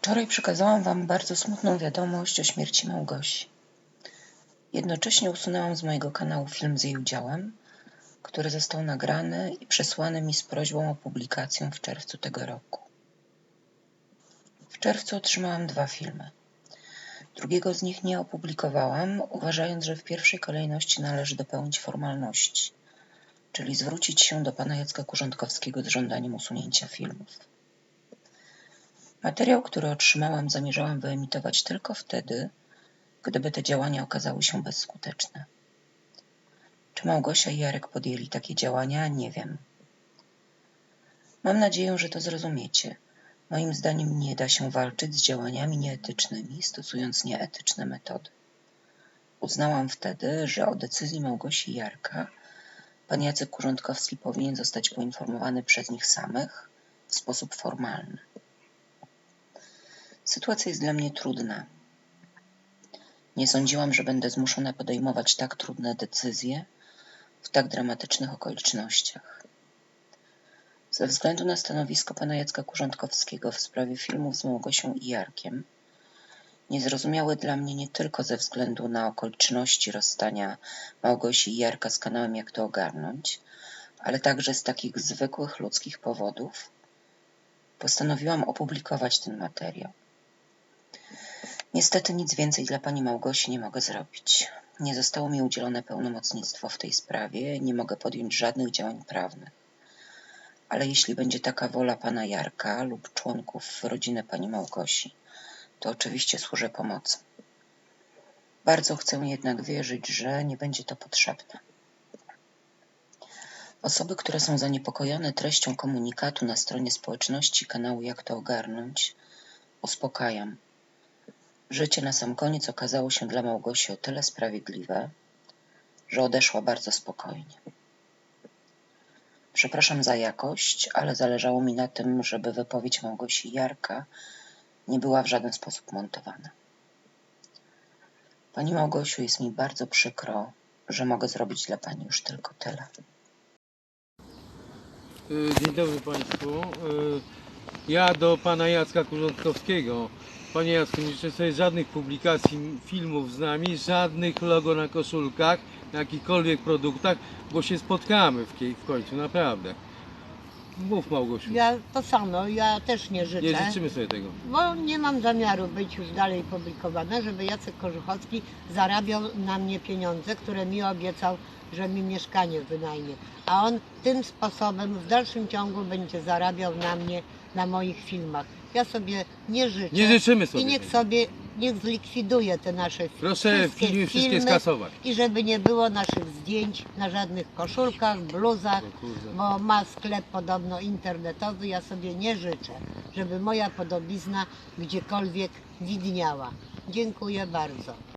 Wczoraj przekazałam Wam bardzo smutną wiadomość o śmierci Małgosi. Jednocześnie usunęłam z mojego kanału film z jej udziałem, który został nagrany i przesłany mi z prośbą o publikację w czerwcu tego roku. W czerwcu otrzymałam dwa filmy. Drugiego z nich nie opublikowałam, uważając, że w pierwszej kolejności należy dopełnić formalności, czyli zwrócić się do pana Jacka Kurządkowskiego z żądaniem usunięcia filmów. Materiał, który otrzymałam, zamierzałam wyemitować tylko wtedy, gdyby te działania okazały się bezskuteczne. Czy Małgosia i Jarek podjęli takie działania? Nie wiem. Mam nadzieję, że to zrozumiecie. Moim zdaniem nie da się walczyć z działaniami nieetycznymi, stosując nieetyczne metody. Uznałam wtedy, że o decyzji Małgosi i Jarka pan Jacek Kurządkowski powinien zostać poinformowany przez nich samych w sposób formalny. Sytuacja jest dla mnie trudna. Nie sądziłam, że będę zmuszona podejmować tak trudne decyzje w tak dramatycznych okolicznościach. Ze względu na stanowisko pana Jacka Kurządkowskiego w sprawie filmów z Małgosią i Jarkiem, niezrozumiałe dla mnie nie tylko ze względu na okoliczności rozstania Małgosi i Jarka z kanałem Jak to ogarnąć, ale także z takich zwykłych ludzkich powodów, postanowiłam opublikować ten materiał. Niestety nic więcej dla pani Małgosi nie mogę zrobić. Nie zostało mi udzielone pełnomocnictwo w tej sprawie, nie mogę podjąć żadnych działań prawnych. Ale jeśli będzie taka wola pana Jarka lub członków rodziny pani Małgosi, to oczywiście służę pomocą. Bardzo chcę jednak wierzyć, że nie będzie to potrzebne. Osoby, które są zaniepokojone treścią komunikatu na stronie społeczności kanału Jak to ogarnąć, uspokajam. Życie na sam koniec okazało się dla Małgosi o tyle sprawiedliwe, że odeszła bardzo spokojnie. Przepraszam za jakość, ale zależało mi na tym, żeby wypowiedź Małgosi Jarka nie była w żaden sposób montowana. Pani Małgosiu, jest mi bardzo przykro, że mogę zrobić dla Pani już tylko tyle. Y, Dzień dobry Państwu. Y, Ja do Pana Jacka Kurządkowskiego. Panie Jacku, nie sobie żadnych publikacji filmów z nami, żadnych logo na koszulkach, na jakichkolwiek produktach, bo się spotkamy w, w końcu, naprawdę. Mów Małgosiu. Ja to samo, ja też nie życzę, Nie życzymy sobie tego. bo nie mam zamiaru być już dalej publikowana, żeby Jacek Korzuchowski zarabiał na mnie pieniądze, które mi obiecał, że mi mieszkanie wynajmie. A on tym sposobem w dalszym ciągu będzie zarabiał na mnie, na moich filmach. Ja sobie nie życzę. Nie życzymy sobie I niech tego. sobie, niech zlikwiduje te nasze fi- Proszę wszystkie filmy wszystkie skasować. i żeby nie było naszych zdjęć na żadnych koszulkach, bluzach, O kurde. bo ma sklep podobno internetowy. Ja sobie nie życzę, żeby moja podobizna gdziekolwiek widniała. Dziękuję bardzo.